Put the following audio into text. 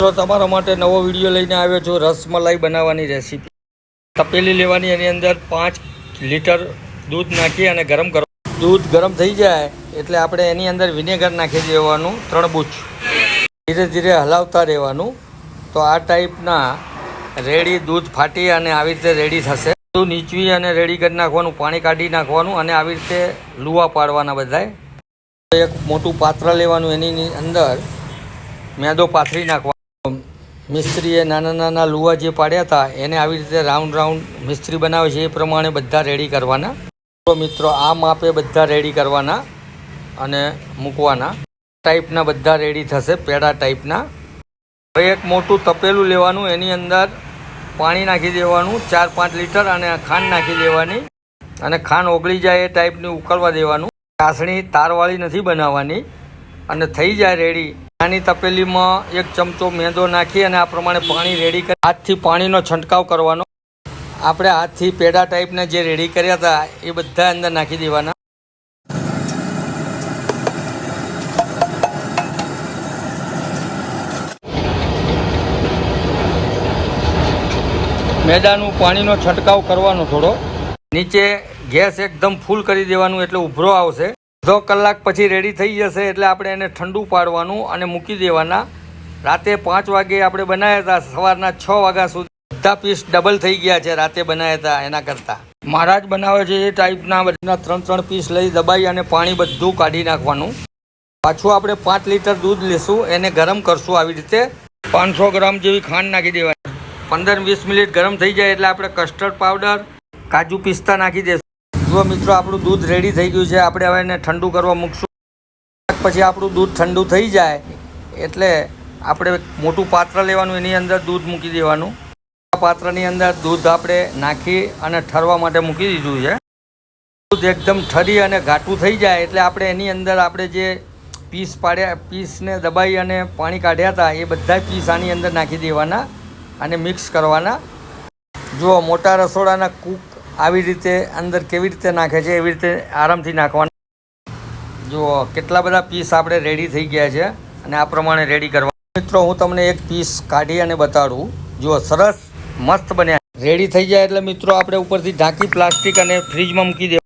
તો તમારા માટે નવો વીડિયો લઈને આવ્યો છું, રસમલાઈ બનાવવાની રેસીપી તપેલી લેવાની, એની અંદર પાંચ લીટર દૂધ નાખી અને ગરમ કરો દૂધ ગરમ થઈ જાય એટલે આપણે એની અંદર વિનેગર નાખી દેવાનું, ત્રણ બૂચ. ધીરે ધીરે હલાવતા રહેવાનું. તો આ ટાઈપના રેડી દૂધ ફાટી અને આવી રીતે રેડી થશે. દૂધ નીચવી અને રેડી કરી નાખવાનું, પાણી કાઢી નાખવાનું અને આવી રીતે લુવા પાડવાના બધાય. એક મોટું પાત્ર લેવાનું, એની અંદર મેદો પાથરી નાખવાનો. મિસ્ત્રીએ નાના નાના લુવા જે પાડ્યા હતા, એને આવી રીતે રાઉન્ડ રાઉન્ડ મિસ્ત્રી બનાવે છે એ પ્રમાણે બધા રેડી કરવાના. મિત્રો, આ માપે બધા રેડી કરવાના અને મૂકવાના. ટાઈપના બધા રેડી થશે, પેડા ટાઈપના હવે એક મોટું તપેલું લેવાનું, એની અંદર પાણી નાખી દેવાનું, ચાર પાંચ લીટર અને ખાંડ નાખી દેવાની. અને ખાંડ ઓગળી જાય એ ટાઈપની ઉકળવા દેવાનું. ચાસણી તારવાળી નથી બનાવવાની. અને થઈ જાય રેડી નાની તપેલીમાં એક ચમચો મેંદો નાખી અને આ પ્રમાણે પાણી રેડી કરી હાથથી પાણીનો છંટકાવ કરવાનો. આપણે હાથથી પેડા ટાઈપના જે રેડી કર્યા હતા, એ બધા અંદર નાખી દેવાના. મેદાનું પાણીનો છંટકાવ કરવાનો થોડો. નીચે ગેસ એકદમ ફૂલ કરી દેવાનું એટલે ઉભરો આવશે. અડધો કલાક પછી રેડી થઈ જશે એટલે આપણે એને ઠંડુ પાડવાનું અને મૂકી દેવાના. રાતે પાંચ વાગે આપણે બનાવ્યા હતા, સવારના છ વાગ્યા સુધી. બધા પીસ ડબલ થઈ ગયા છે રાતે બનાવ્યા હતા એના કરતાં. મહારાજ બનાવે છે એ ટાઈપના બધા ત્રણ ત્રણ પીસ લઈ દબાઈ અને પાણી બધું કાઢી નાખવાનું. પાછું આપણે પાંચ લીટર દૂધ લેશું, એને ગરમ કરશું આવી રીતે. પાંચસો ગ્રામ જેવી ખાંડ નાખી દેવાની. પંદર વીસ મિનિટ ગરમ થઈ જાય એટલે આપણે કસ્ટર્ડ પાવડર કાજુ પિસ્તા નાખી દઈશું જુઓ મિત્રો, આપણું દૂધ રેડી થઈ ગયું છે. આપણે હવે એને ઠંડુ કરવા મૂકશું. પછી આપણું દૂધ ઠંડુ થઈ જાય એટલે આપણે મોટું પાત્ર લેવાનું, એની અંદર દૂધ મૂકી દેવાનું. આ પાત્રની અંદર દૂધ આપણે નાખી અને ઠરવા માટે મૂકી દીધું છે. દૂધ એકદમ ઠરી અને ઘાટું થઈ જાય એટલે આપણે એની અંદર આપણે જે પીસ પાડ્યા, પીસને દબાઈ અને પાણી કાઢ્યા હતા, એ બધા પીસ આની અંદર નાખી દેવાના અને મિક્સ કરવાના. જુઓ, મોટા રસોડાના કૂક આવી રીતે અંદર કેવી રીતે નાખે છે, એવી રીતે આરામથી નાખવાના. જુઓ, કેટલા બધા પીસ આપણે રેડી થઈ ગયા છે અને આ પ્રમાણે રેડી કરવા. મિત્રો, હું તમને એક પીસ કાઢી અને બતાડું. જુઓ, સરસ, મસ્ત બન્યા. રેડી થઈ જાય એટલે મિત્રો, આપણે ઉપરથી ઢાંકી પ્લાસ્ટિક અને ફ્રીજમાં મૂકી દે